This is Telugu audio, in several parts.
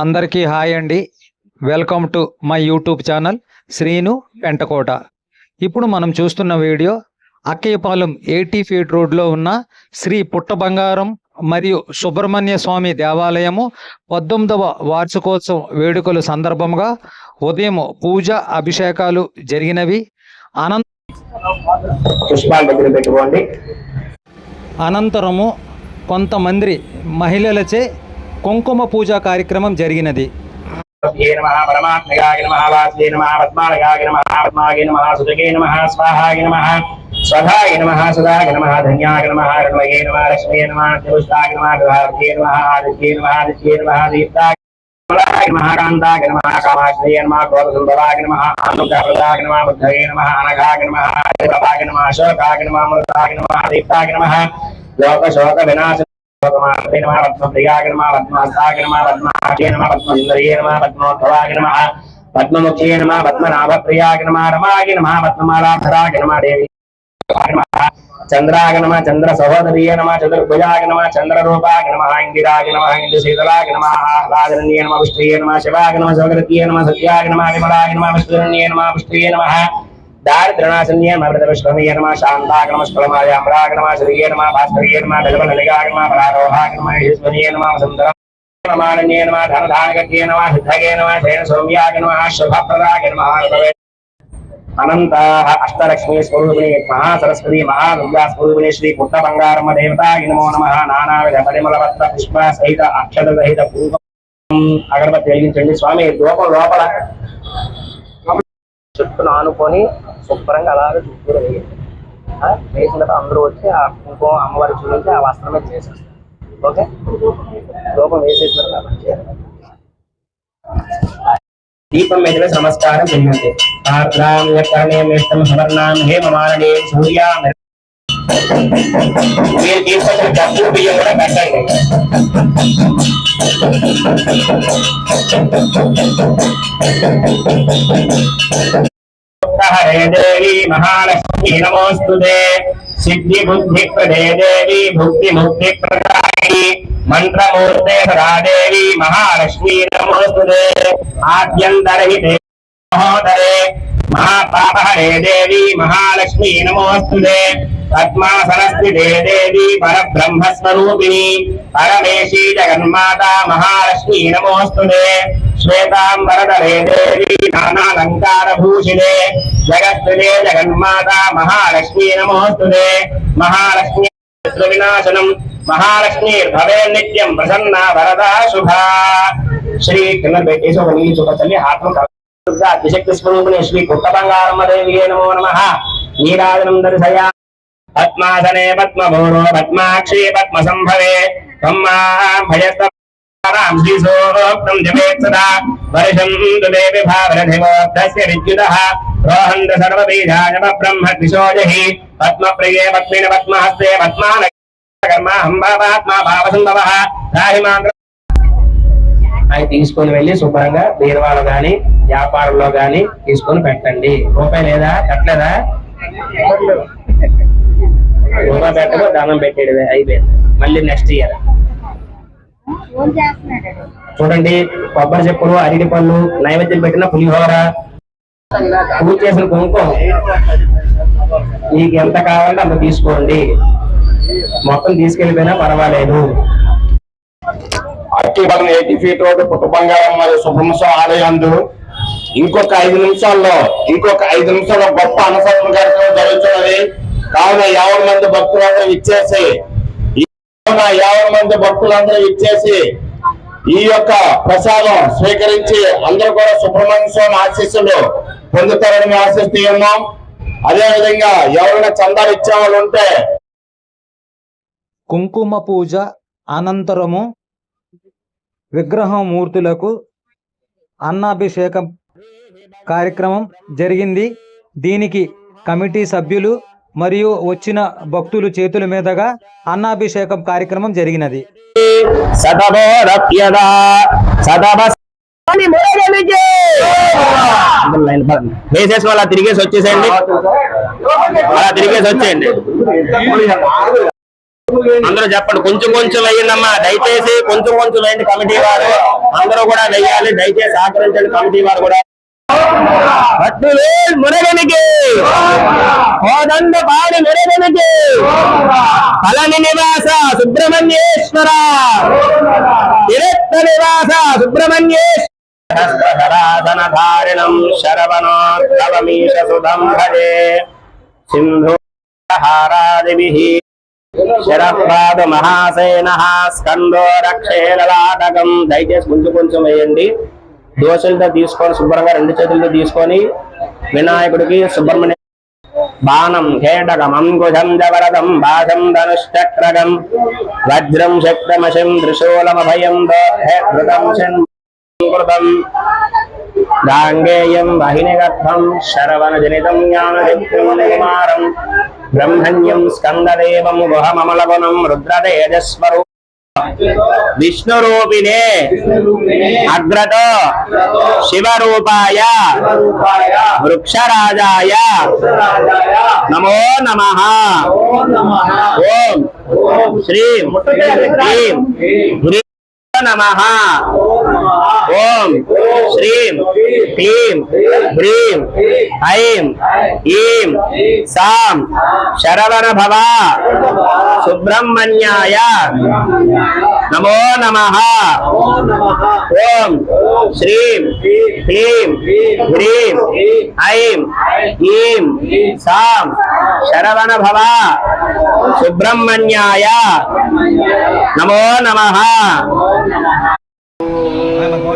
అందరికీ హాయ్ అండి. Welcome to my YouTube channel Srinu Pentakota ఇప్పుడు మనం చూస్తున్న వీడియో అక్కయ్యపాలెం ఎయిటీ ఫీట్ రోడ్లో ఉన్న శ్రీ పుట్ట బంగారం మరియు సుబ్రహ్మణ్య స్వామి దేవాలయము పద్దెనిమిదవ వార్షికోత్సవం వేడుకల సందర్భంగా ఉదయం పూజ అభిషేకాలు జరిగినవి. అనంత అనంతరము కొంతమంది మహిళలచే కుంకుమ పూజ కార్యక్రమం జరిగినది. స్వధాయ నమ సదాయ నమ ధన్యాయ నమ రణవయే నమ లక్ష్మీ నమ తుష్టాయ నమ విభాగే నమ ఆదిత్యే నమ ఆదిత్యే నమ దీప్తాయ నమ నమ కామాక్షయ నమ క్రోధసుందరాయ నమ ఆనుకాయ నమ బుద్ధయే నమ అనఘాయ నమ దేవతాయ నమ అశోకాయ నమ అమృతాయ నమ దీప్తాయ నమ లోక శోక వినాశ పద్మాయ నమ పద్మప్రియాయ నమ పద్మాస్తాయ నమ పద్మాక్షే నమ పద్మసుందర్యే నమ పద్మోద్భవాయ నమ పద్మముఖ్యే నమ పద్మనాభప్రియాయ నమ రమాయ నమ పద్మమాలాధరాయ నమ దేవి చంద్రాయ నమ చంద్ర సహోదరీయ నమ చతుర్భుజాయ నమ చంద్రరూపాయ నమ ఇందిరాయ నమ ఇందు శీతలాయ నమ ఆహ్లాదరణీయ నమ విష్ణుయే నమ శివాయ నమ సౌగరతీయ నమ సత్యాయ నమ విమలాయ నమ విష్ణురణ్యే నమ విష్ణుయే నమ దారిద్రనాశన్యే నమ నమ శాంతాయ నమ శ్రీయే నమ భాస్కర్యే నమ గజవలలిగాయ నమ పరారోహాయ నమ ఈశ్వర్యే నమ వసుంధర నమానన్యే నమ ధనధానగత్యే నమ సిద్ధగే నమ శయన సౌమ్యాయ నమ శుభప్రదాయ నమ అనంత అష్టలక్ష్మీ స్వరూపిణి మహాసరస్వతి మహాదుర్గా స్వరూపిణి శ్రీ పుట్ట బంగారమ్మ దేవతాయ నమో నమ. నానావిధ పరిమళ పుష్ప సహిత అక్షర సహిత పూర్వం అగరబత్తి వెలిగించండి. స్వామి లోపల లోపల చుట్టూ ఆనుకొని శుభ్రంగా అలాగే చుట్టూరు వేయండి. ఆ, వేసిన తర్వాత అందరూ వచ్చి ఆ కుంకుమ అమ్మవారి చూపించి ఆ వస్త్రమే చేసేస్తారు. ఓకే? లోపం వేసేసిన దీపం మీద నమస్కారం చెందండి ఆర్ద్రాం యత్కరణే మేష్టం సువర్ణాం హేమమాలనే సూర్యా ये तीन सौ पचासी रुपये हरे देवी महालक्ष्मी सिद्धि बुद्धि प्रदे देवी, भुक्ति मुक्ति प्रदायिनी। मंत्रमूर्ते सदा देवी, महालक्ष्मी, नमोस्तु आद्यंतरहिते महोदरे మహోదరే మహాపాపహరే దేవి మహాలక్ష్మి నమోస్తుతే పద్మాసనస్థితే దేవి పరబ్రహ్మస్వరూపిణి. పరమేశీ జగన్మాత మహాలక్ష్మి నమోస్తుతే శ్వేతాంబరధరే దేవి నానాలంకార భూషిణే జగత్తులే జగన్మాత మహాలక్ష్మి నమోస్తుతే మహాలక్ష్మి వినాశనం మహాలక్ష్మి భవే నిత్యం ప్రసన్న వరదా శుభా. శ్రీ కింద పెట్టేసి ఒక నీళ్ళు చూపచ్చండి ఆత్మ దుర్గా అతిశక్తి స్వరూపిణి శ్రీ పుట్ట బంగారమ్మ నమో నమ. నీరాజనం దర్శయా. పద్మాసనే పద్మభూరో పద్మాక్షి పద్మ సంభవే భయస్తాం శ్రీసోక్తం జపేత్ సదా వర్షం దేవి భావరధివోద్ధస్య విద్యుదః. రోహంత సర్వబీజాయ బ్రహ్మ దిశోజహి పద్మప్రియే పద్మిన పద్మహస్తే పద్మాన కర్మ భావసంభవ. రాహిమాంధ్ర అవి తీసుకొని వెళ్ళి శుభ్రంగా బీరువాలో గాని వ్యాపారంలో గాని తీసుకొని పెట్టండి. రూపాయి లేదా? కట్టలేదా రూపాయి పెట్టక దానం పెట్టేది అయిపోయింది. మళ్ళీ నెక్స్ట్ ఇయర్ చూడండి కొబ్బరి చెప్పులు అరటి పళ్ళు నైవేద్యం పెట్టిన పులిహోర పూజ చేసిన కుంకుమ. మీకు ఎంత కావాలంటే అంత తీసుకోండి. మొత్తం తీసుకెళ్ళిపోయినా పర్వాలేదు. Akkibalam eighty feet road Puttabangaram మరియు సుబ్రహ్మణ్య ఆలయందు ఇంకొక ఐదు నిమిషాల్లో ఇంకొక ఐదు నిమిషాల్లో గొప్ప అనుసరణ కార్యక్రమం జరుగుతున్నది. కావున యాభై మంది భక్తులందరూ ఇచ్చేసి యాభై మంది భక్తులందరూ ఇచ్చేసి ఈ యొక్క ప్రసాదం స్వీకరించి అందరూ కూడా సుబ్రహ్మణ్య స్వామి ఆశీస్సులు పొందుతారని ఆశిస్తూ ఉన్నాం అదే విధంగా ఎవరైనా చందాలు ఇచ్చే వాళ్ళు ఉంటే కుంకుమ పూజ అనంతరము విగ్రహం మూర్తులకు అన్నాభిషేకం కార్యక్రమం జరిగింది. దీనికి కమిటీ సభ్యులు మరియు వచ్చిన భక్తులు చేతుల మీదుగా అన్నాభిషేకం కార్యక్రమం జరిగినది. వేసేసి అలా తిరిగేసి వచ్చేసేయండి. అలా తిరిగేసి వచ్చేయండి. అందరూ చెప్పండి. కొంచెం కొంచెం వేయండమ్మా. దయచేసి కొంచెం కొంచెం వేయండి కమిటీ వారు. అందరూ కూడా వెయ్యాలి దయచేసి సహకరించండి కమిటీ వారు కూడా. భక్తులు మురగనికి. కోదండ పాడి మురగనికి. పలని నివాస సుబ్రహ్మణ్యేశ్వర. తిరత్త నివాస సుబ్రహ్మణ్యేశ్వర. హస్తధరాధన ధారిణం సుధం భజే సింధు హారాదిభిః శరపాదు మహాసేన స్కందో రక్షేలలాటకం దయచేసి కొంచెం కొంచెం వేయండి. దోశలతో తీసుకొని శుభ్రంగా రెండు చేతులతో తీసుకొని వినాయకుడికి సుబ్రహ్మణ్య బాణం కేటకం అంకుశం జవరదం భాషం ధనుశ్చక్రగం వజ్రం శక్తమశం త్రిశూలమభయం దోహృతం కృతం గాంగేయం వాహినిగర్థం శరవణ జనితం జ్ఞానశక్తిం కుమారం బ్రహ్మణ్యం స్కందదేవం గుహమమలవనం రుద్రతేజస్వరూ విష్ణురూపిణే అగ్రతో శివరూపాయ వృక్షరాజాయ నమో నమ. ఓం శ్రీం హ్రీం నమ. ఓం శ్రీం క్లీం హ్రీం ఐం ఈం సాం శరవణ భవ సుబ్రహ్మణ్యాయ నమో నమ ఓం శ్రీం క్లీం హ్రీం ఐం ఈం సాం శరవణ భవ సుబ్రహ్మణ్యాయ నమో నమ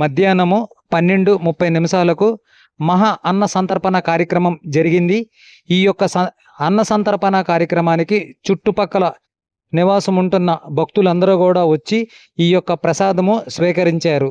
మధ్యాహ్నము పన్నెండు ముప్పై నిమిషాలకు మహా అన్న సంతర్పణ కార్యక్రమం జరిగింది. ఈ యొక్క స- అన్న సంతర్పణ కార్యక్రమానికి చుట్టుపక్కల నివాసం ఉంటున్న భక్తులందరూ కూడా వచ్చి ఈ యొక్క ప్రసాదము స్వీకరించారు.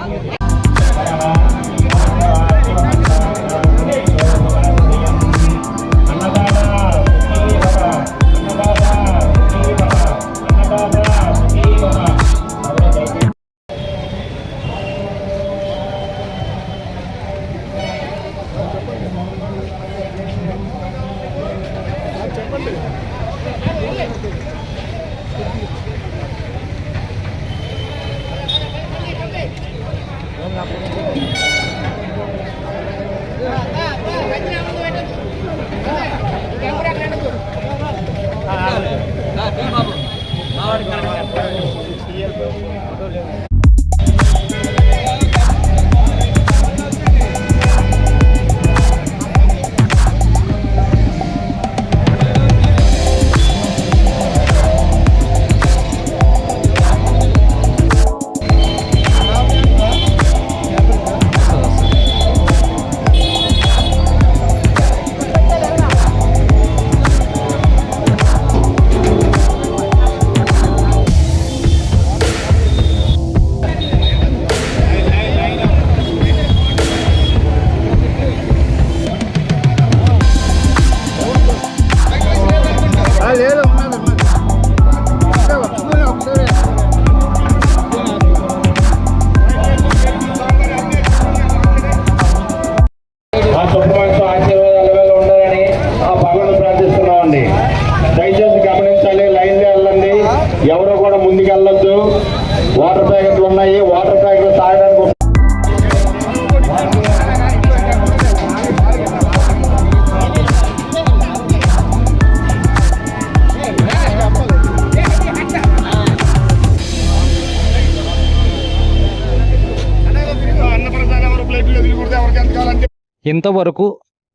ఇంతవరకు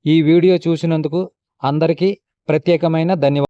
ఈ వీడియో చూసినందుకు అందరికీ ప్రత్యేకమైన ధన్యవాదాలు.